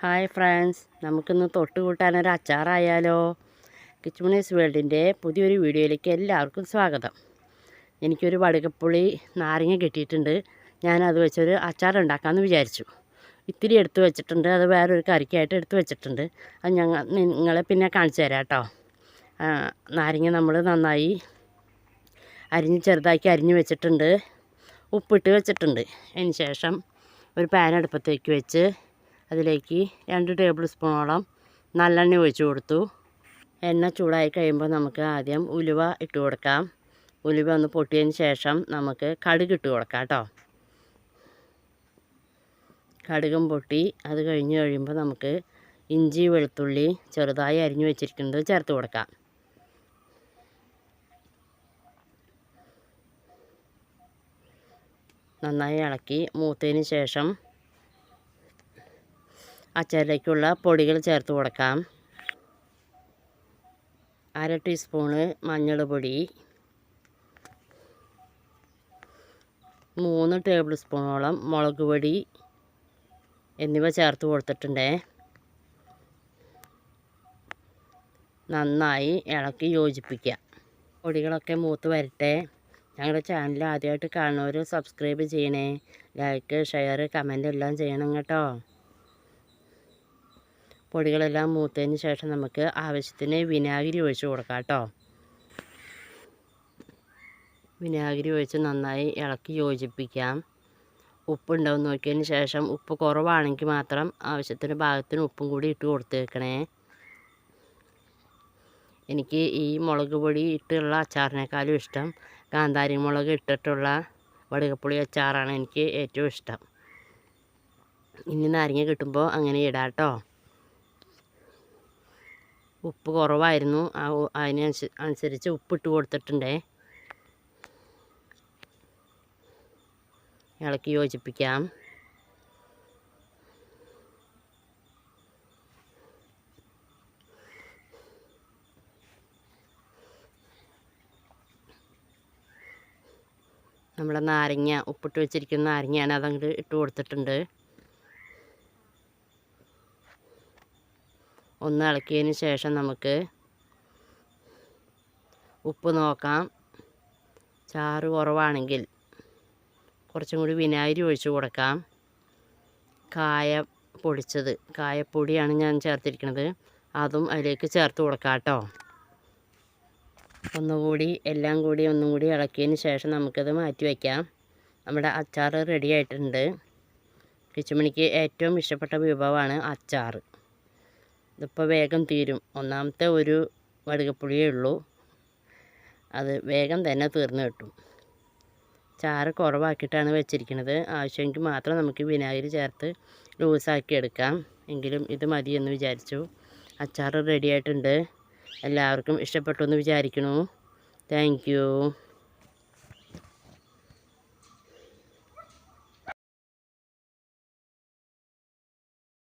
Hi friends നമുക്കിന്ന് തൊട്ട് കൂട്ടാനൊരു അച്ചാറായാലോ? കിച്ചുമണീസ് വേൾഡിന്റെ പുതിയൊരു വീഡിയോയിലേക്ക് എല്ലാവർക്കും സ്വാഗതം. എനിക്കൊരു വടുകപ്പുളി നാരങ്ങ കിട്ടിയിട്ടുണ്ട്. ഞാനത് വെച്ചൊരു അച്ചാർ ഉണ്ടാക്കാമെന്ന് വിചാരിച്ചു. ഇത്തിരി എടുത്തു വെച്ചിട്ടുണ്ട്. അത് വേറൊരു കറിക്കായിട്ട് എടുത്തു വെച്ചിട്ടുണ്ട്. അത് ഞങ്ങൾ നിങ്ങളെ പിന്നെ കാണിച്ചു തരാം കേട്ടോ. നാരങ്ങ നമ്മൾ നന്നായി അരിഞ്ഞ് ചെറുതാക്കി അരിഞ്ഞ് വെച്ചിട്ടുണ്ട്. ഉപ്പിട്ട് വെച്ചിട്ടുണ്ട്. അതിന് ശേഷം ഒരു പാൻ അടുപ്പത്തേക്ക് വെച്ച് അതിലേക്ക് രണ്ട് ടേബിൾ സ്പൂണോളം നല്ലെണ്ണ ഒഴിച്ചു കൊടുത്തു. എണ്ണ ചൂടായി കഴിയുമ്പോൾ നമുക്ക് ആദ്യം ഉലുവ ഇട്ട് കൊടുക്കാം. ഉലുവ ഒന്ന് പൊട്ടിയതിന് ശേഷം നമുക്ക് കടുക് ഇട്ട് കൊടുക്കാം കേട്ടോ. കടുകും പൊട്ടി അത് കഴിഞ്ഞ് കഴിയുമ്പോൾ നമുക്ക് ഇഞ്ചി വെളുത്തുള്ളി ചെറുതായി അരിഞ്ഞു വെച്ചിരിക്കുന്നത് ചേർത്ത് കൊടുക്കാം. നന്നായി ഇളക്കി മൂത്തതിന് ശേഷം അച്ചാറിലേക്കുള്ള പൊടികൾ ചേർത്ത് കൊടുക്കാം. അര ടീസ്പൂണ് മഞ്ഞൾ പൊടി മൂന്ന് ടേബിൾ സ്പൂണോളം മുളക് പൊടി എന്നിവ ചേർത്ത് കൊടുത്തിട്ടുണ്ട്. നന്നായി ഇളക്കി യോജിപ്പിക്കുക. പൊടികളൊക്കെ മൂത്ത് വരട്ടെ. ഞങ്ങളുടെ ചാനൽ ആദ്യമായിട്ട് കാണുന്നവർ സബ്സ്ക്രൈബ് ചെയ്യണേ. ലൈക്ക് ഷെയർ കമന്റ് എല്ലാം ചെയ്യണം കേട്ടോ. പൊടികളെല്ലാം മൂത്തതിന് ശേഷം നമുക്ക് ആവശ്യത്തിന് വിനാഗിരി ഒഴിച്ച് കൊടുക്കാം കേട്ടോ. വിനാഗിരി ഒഴിച്ച് നന്നായി ഇളക്കി യോജിപ്പിക്കാം. ഉപ്പുണ്ടാവും നോക്കിയതിന് ശേഷം ഉപ്പ് കുറവാണെങ്കിൽ മാത്രം ആവശ്യത്തിന് ഭാഗത്തിന് ഉപ്പും കൂടി ഇട്ട് കൊടുത്തേക്കണേ. എനിക്ക് ഈ മുളക് പൊടി ഇട്ടുള്ള അച്ചാറിനേക്കാളും ഇഷ്ടം കാന്താരി മുളക് ഇട്ടിട്ടുള്ള വടുകപ്പുളി അച്ചാറാണ് എനിക്ക് ഏറ്റവും ഇഷ്ടം. ഇനി നാരങ്ങ കിട്ടുമ്പോൾ അങ്ങനെ ഇടാം കേട്ടോ. ഉപ്പ് കുറവായിരുന്നു. ആ അതിന് അനുസരിച്ച് ഉപ്പിട്ട് കൊടുത്തിട്ടുണ്ടേ. ഇളക്കി യോജിപ്പിക്കാം. നമ്മുടെ നാരങ്ങ ഉപ്പിട്ട് വെച്ചിരിക്കുന്ന നാരങ്ങയാണ് അതങ്ങോട്ട് ഇട്ട് കൊടുത്തിട്ടുണ്ട്. ഒന്ന് ഇളക്കിയതിന് ശേഷം നമുക്ക് ഉപ്പ് നോക്കാം. ചാറ് കുറവാണെങ്കിൽ കുറച്ചും കൂടി വിനാഗിരി ഒഴിച്ച് കൊടുക്കാം. കായ പൊടിച്ചത് കായപ്പൊടിയാണ് ഞാൻ ചേർത്തിരിക്കുന്നത്. അതും അതിലേക്ക് ചേർത്ത് കൊടുക്കാം കേട്ടോ. ഒന്നുകൂടി എല്ലാം കൂടി ഒന്നും കൂടി ഇളക്കിയതിന് ശേഷം നമുക്കത് മാറ്റി വയ്ക്കാം. നമ്മുടെ അച്ചാർ റെഡി ആയിട്ടുണ്ട്. കിച്ചുമണിക്ക് ഏറ്റവും ഇഷ്ടപ്പെട്ട വിഭവമാണ് അച്ചാർ ഇതിപ്പോൾ വേഗം തീരും. ഒന്നാമത്തെ ഒരു വടുകപ്പുളിയേ ഉള്ളൂ. അത് വേഗം തന്നെ തീർന്നു കിട്ടും. ചാറ് കുറവാക്കിയിട്ടാണ് വെച്ചിരിക്കുന്നത്. ആവശ്യമെങ്കിൽ മാത്രം നമുക്ക് വിനാഗിരി ചേർത്ത് ലൂസാക്കി എടുക്കാം. എങ്കിലും ഇത് മതിയെന്ന് വിചാരിച്ചു. അച്ചാർ റെഡിയായിട്ടുണ്ട് എല്ലാവർക്കും ഇഷ്ടപ്പെട്ടു എന്ന് വിചാരിക്കണു താങ്ക്